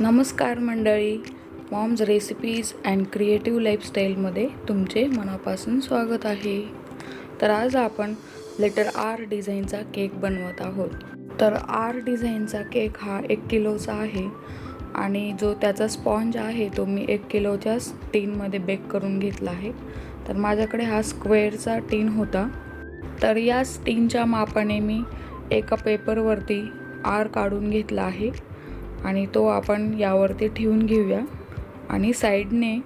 नमस्कार मंडळी. Moms recipes and creative लाईफस्टाईलमध्ये तुमचे मनापासून स्वागत आहे. तर आज आपण लेटर आर डिझाईनचा केक बनवत आहोत. तर आर डिझाईनचा केक हा एक किलोचा आहे आणि जो त्याचा स्पॉन्ज आहे तो मी एक किलोच्या टीनमध्ये बेक करून घेतला आहे. तर माझ्याकडे हा स्क्वेअरचा टीन होता. तर या टीनच्या मापाने मी एका पेपरवरती आर काढून घेतला आहे. आणि तो आपण यावरती ठेवून घेऊया. आणि साईडने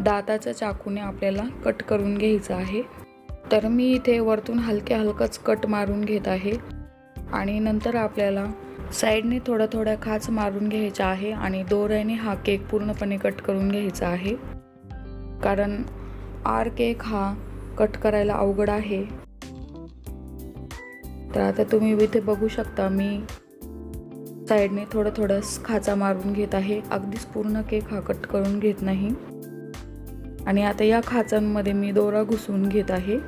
दाताच्या चाकूने आपल्याला कट करून घ्यायचं आहे. तर मी इथे वरतून हलक्या हलकंच कट मारून घेत आहे. आणि नंतर आपल्याला साईडने थोड्या थोड्या खाच मारून घ्यायच्या आहे आणि दोऱ्याने हा केक पूर्णपणे कट करून घ्यायचा आहे. कारण आर केक हा कट करायला अवघड आहे. तर आता तुम्ही इथे बघू शकता मी साईडने थोडं थोडं खाचा मारून घेत आहे. अगदीच पूर्ण केक हा कट करून घेत नाही. आणि आता या खाचांमध्ये मी दोरा घुसवून घेत आहे.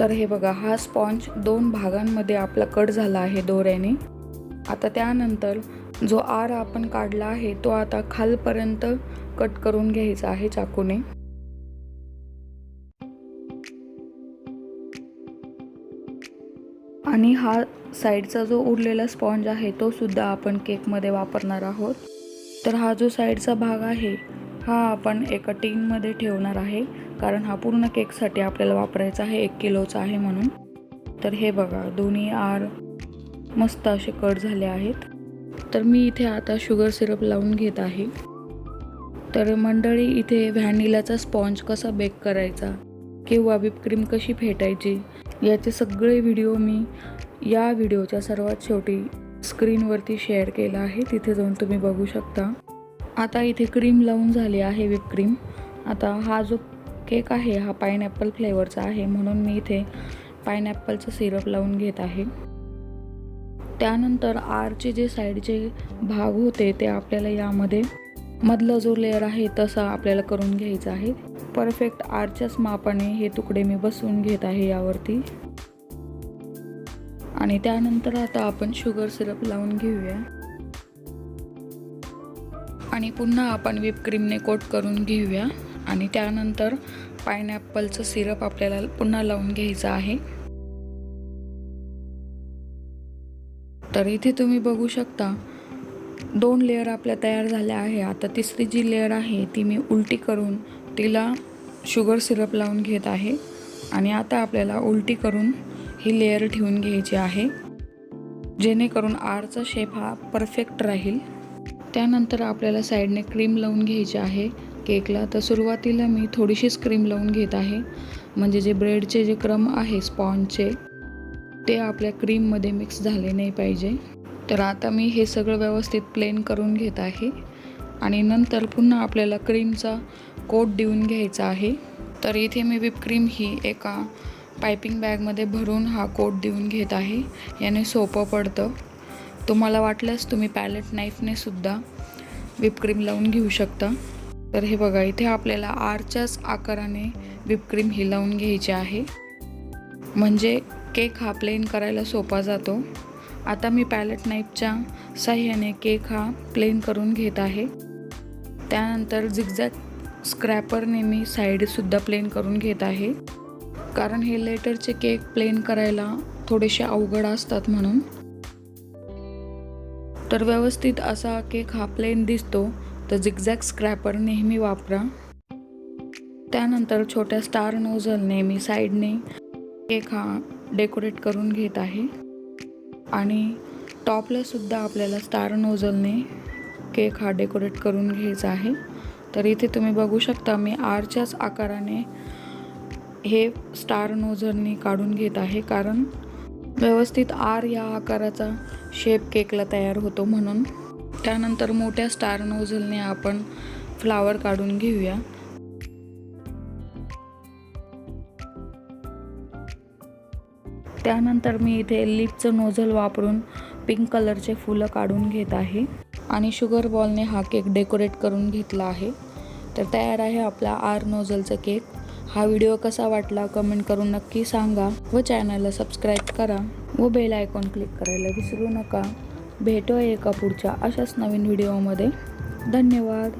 तर हे बघा हा स्पॉन्ज दोन भागांमध्ये आपला कट झाला आहे दोऱ्याने. आता त्यानंतर जो आर आपण काढला आहे तो आता खालपर्यंत कट करून घ्यायचा आहे चाकूने. आणि हा साईडचा जो उरलेला स्पॉन्ज आहे तो सुद्धा आपण केकमध्ये वापरणार आहोत. तर हा जो साईडचा भाग आहे हा आपण एका टीनमध्ये ठेवणार आहे कारण हा पूर्ण केकसाठी आपल्याला वापरायचा आहे एक किलोचा आहे म्हणून. तर हे बघा दोन्ही आर मस्त असे कट झाले आहेत. तर मी इथे आता शुगर सिरप लावून घेत आहे. तर मंडळी इथे व्हॅनिलाचा स्पॉन्ज कसा बेक करायचा किंवा व्हिपक्रीम कशी फेटायची याचे सगळे व्हिडिओ मी या व्हिडिओच्या सर्वात शेवटी स्क्रीनवरती शेअर केला आहे. तिथे जाऊन तुम्ही बघू शकता. आता इथे क्रीम लावून झाली आहे विप क्रीम. आता हा जो केक आहे हा पायनॅपल फ्लेवरचा आहे. म्हणून मी इथे पायनॅपलचं सिरप लावून घेत आहे. त्यानंतर आरचे जे साईडचे भाग होते ते आपल्याला यामध्ये मधला जो लेअर आहे तसा आपल्याला करून घ्यायचा आहे. परफेक्ट आरच्याच मापाने हे तुकडे मी बसवून घेत आहे यावरती. आणि त्यानंतर आता आपण शुगर सिरप लावून घेऊया. आणि पुन्हा आपण विपक्रीमने कोट करून घेऊया. आणि त्यानंतर पायनॅपलचं सिरप आपल्याला पुन्हा लावून घ्यायचं आहे. तर इथे तुम्ही बघू शकता दोन लेअर आपल्या तयार झाल्या आहे. आता तिसरी जी लेअर आहे ती मी उलटी करून तिला शुगर सिरप लावून घेत आहे आणि आता आपल्याला उलटी करून ही लेअर ठेवून घ्यायची आहे. जेणेकरून आरचा शेप हा परफेक्ट राहील. त्यानंतर आपल्याला साईडने क्रीम लावून घ्यायची आहे. केकला तर सुरुवातीला मी थोडीशीच क्रीम लावून घेत आहे. म्हणजे जे ब्रेडचे जे क्रम आहे स्पॉनचे ते आपल्या क्रीममध्ये मिक्स झाले नाही पाहिजे. तर आता मी हे सगळं व्यवस्थित प्लेन करून घेत आहे. आणि नंतर पुन्हा आपल्याला क्रीमचा कोट देऊन घ्यायचा आहे. तर इथे मी विपक्रीम ही एका पायपिंग बॅगमध्ये भरून हा कोट देऊन घेत आहे. याने सोपं पडतं. तुम्हाला वाटल्यास तुम्ही पॅलेट नाईफने सुद्धा विपक्रीम लावून घेऊ शकता. तर हे बघा इथे आपल्याला आरच्याच आकाराने विपक्रीम ही लावून घ्यायची आहे. म्हणजे केक हा प्लेन करायला सोपा जातो. आता मी पॅलेट नाईफच्या साह्याने केक हा प्लेन करून घेत आहे. त्यानंतर झिगझॅग स्क्रॅपरने मी साईडसुद्धा प्लेन करून घेत आहे. कारण हे लेटरचे केक प्लेन करायला थोडेसे अवघड असतात म्हणून. तर व्यवस्थित असा केक हा प्लेन दिसतो तर झिगझॅग स्क्रॅपर नेहमी वापरा. त्यानंतर छोट्या स्टार नोझलने मी साईडने केक हा डेकोरेट करून घेत आहे. आणि टॉपलासुद्धा आपल्याला स्टार नोझलने केक हा डेकोरेट करून घ्यायचा आहे. तर इथे तुम्ही बघू शकता मी आरच्याच आकाराने हे स्टार नोझलने काढून घेत आहे. कारण व्यवस्थित आर या आकाराचा शेप केकला तयार होतो म्हणून. त्यानंतर मोठ्या स्टार नोझलने आपण फ्लावर काढून घेऊया. त्यानंतर मी इथे लिपचं नोझल वापरून पिंक कलरचे फुलं काढून घेत आहे. आणि शुगर बॉलने हा केक डेकोरेट करून घेतला आहे. तर तयार आहे आपला आर नोझलचा केक. हा व्हिडिओ कसा वाटला कमेंट करून नक्की सांगा व चॅनलला सबस्क्राईब करा व बेल आयकॉन क्लिक करायला विसरू नका. भेटूया एका पुढच्या अशाच नवीन व्हिडिओमध्ये. धन्यवाद.